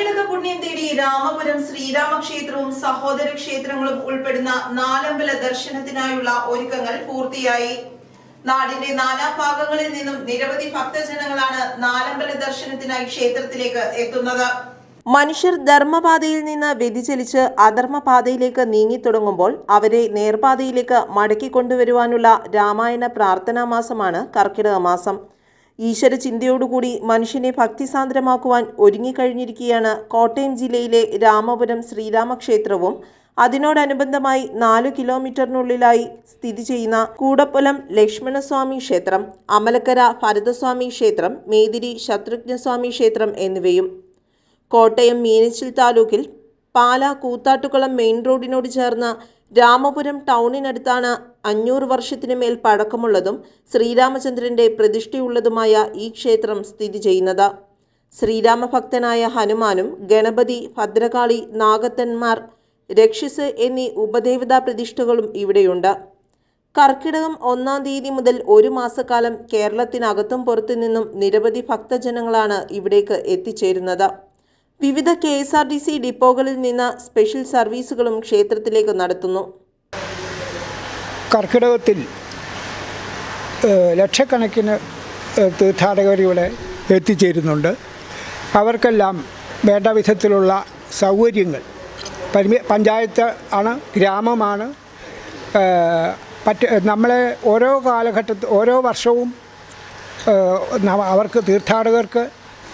കർക്കിടക പുണ്യം തേടി രാമപുരം ശ്രീരാമക്ഷേത്രവും സഹോദര ക്ഷേത്രങ്ങളും ഉൾപ്പെടുന്ന നാലമ്പല ദർശനത്തിനായുള്ള ഒരുക്കങ്ങൾ പൂർത്തിയായി. നാടിന്റെ നാലാം ഭാഗങ്ങളിൽ നിന്നും നിരവധി ഭക്തജനങ്ങളാണ് നാലമ്പല ദർശനത്തിനായി ക്ഷേത്രത്തിലേക്ക് എത്തുന്നത്. മനുഷ്യർ ധർമ്മപാതയിൽ നിന്ന് വ്യതിചലിച്ച് അധർമ്മപാതയിലേക്ക് നീങ്ങിത്തുടങ്ങുമ്പോൾ അവരെ നേർപാതയിലേക്ക് മടക്കിക്കൊണ്ടുവരുവാനുള്ള രാമായണ പ്രാർത്ഥനാ മാസമാണ് കർക്കിടക മാസം. ഈശ്വര ചിന്തയോടുകൂടി മനുഷ്യനെ ഭക്തിസാന്ദ്രമാക്കുവാൻ ഒരുങ്ങിക്കഴിഞ്ഞിരിക്കുകയാണ് കോട്ടയം ജില്ലയിലെ രാമപുരം ശ്രീരാമക്ഷേത്രവും. അതിനോടനുബന്ധമായി നാല് കിലോമീറ്ററിനുള്ളിലായി സ്ഥിതി ചെയ്യുന്ന കൂടപ്പുലം ലക്ഷ്മണസ്വാമി ക്ഷേത്രം അമലക്കര ഭരതസ്വാമി ക്ഷേത്രം മേതിരി ശത്രുഘ്നസ്വാമി ക്ഷേത്രം എന്നിവയും. കോട്ടയം മീനച്ചിൽ താലൂക്കിൽ പാല കൂത്താട്ടുകുളം മെയിൻ റോഡിനോട് ചേർന്ന രാമപുരം ടൗണിനടുത്താണ് അഞ്ഞൂറ് വർഷത്തിനു മേൽ പഴക്കമുള്ളതും ശ്രീരാമചന്ദ്രന്റെ പ്രതിഷ്ഠയുള്ളതുമായ ഈ ക്ഷേത്രം സ്ഥിതി ചെയ്യുന്നത്. ശ്രീരാമഭക്തനായ ഹനുമാനും ഗണപതി ഭദ്രകാളി നാഗത്തന്മാർ രക്ഷിസ് എന്നീ ഉപദേവതാ പ്രതിഷ്ഠകളും ഇവിടെയുണ്ട്. കർക്കിടകം ഒന്നാം തീയതി മുതൽ ഒരു മാസക്കാലം കേരളത്തിനകത്തും പുറത്തു നിന്നും നിരവധി ഭക്തജനങ്ങളാണ് ഇവിടേക്ക് എത്തിച്ചേരുന്നത്. വിവിധ കെ എസ് ആർ സി ഡിപ്പോകളിൽ നിന്ന് സ്പെഷ്യൽ സർവീസുകളും ക്ഷേത്രത്തിലേക്ക് നടത്തുന്നു. കർക്കിടകത്തിൽ ലക്ഷക്കണക്കിന് ഇവിടെ എത്തിച്ചേരുന്നുണ്ട്. അവർക്കെല്ലാം വേണ്ട വിധത്തിലുള്ള സൗകര്യങ്ങൾ. പരിമി പഞ്ചായത്ത് ആണ് ഗ്രാമമാണ്. പറ്റ നമ്മളെ ഓരോ കാലഘട്ടത്തിൽ ഓരോ വർഷവും അവർക്ക് തീർത്ഥാടകർക്ക്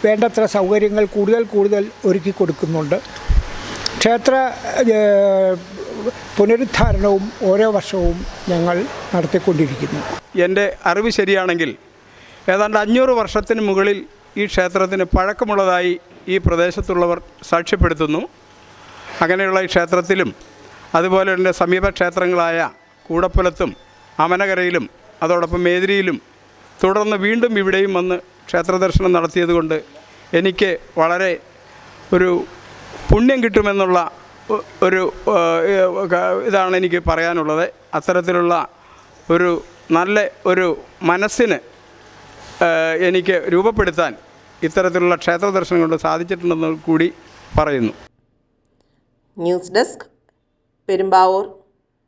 വേണ്ടത്ര സൗകര്യങ്ങൾ കൂടുതൽ കൂടുതൽ ഒരുക്കി കൊടുക്കുന്നുണ്ട്. ക്ഷേത്ര പുനരുദ്ധാരണവും ഓരോ വർഷവും ഞങ്ങൾ നടത്തിക്കൊണ്ടിരിക്കുന്നു. എന്റെ അറിവ് ശരിയാണെങ്കിൽ ഏതാണ്ട് അഞ്ഞൂറ് വർഷത്തിന് മുകളിൽ ഈ ക്ഷേത്രത്തിന് പഴക്കമുള്ളതായി ഈ പ്രദേശത്തുള്ളവർ സാക്ഷ്യപ്പെടുത്തുന്നു. അങ്ങനെയുള്ള ഈ ക്ഷേത്രത്തിലും അതുപോലെ തന്നെ സമീപ ക്ഷേത്രങ്ങളായ കൂടപ്പുലത്തും അമനകരയിലും അതോടൊപ്പം മേതിരിയിലും തുടർന്ന് വീണ്ടും ഇവിടെയും വന്ന് ക്ഷേത്ര ദർശനം നടത്തിയതുകൊണ്ട് എനിക്ക് വളരെ ഒരു പുണ്യം കിട്ടുമെന്നുള്ള ഒരു ഇതാണ് എനിക്ക് പറയാനുള്ളത്. അത്തരത്തിലുള്ള ഒരു നല്ല ഒരു മനസ്സിന് എനിക്ക് രൂപപ്പെടുത്താൻ ഇത്തരത്തിലുള്ള ക്ഷേത്ര ദർശനം കൊണ്ട് സാധിച്ചിട്ടുണ്ടെന്ന് കൂടി പറയുന്നു. News desk Perumbavoor.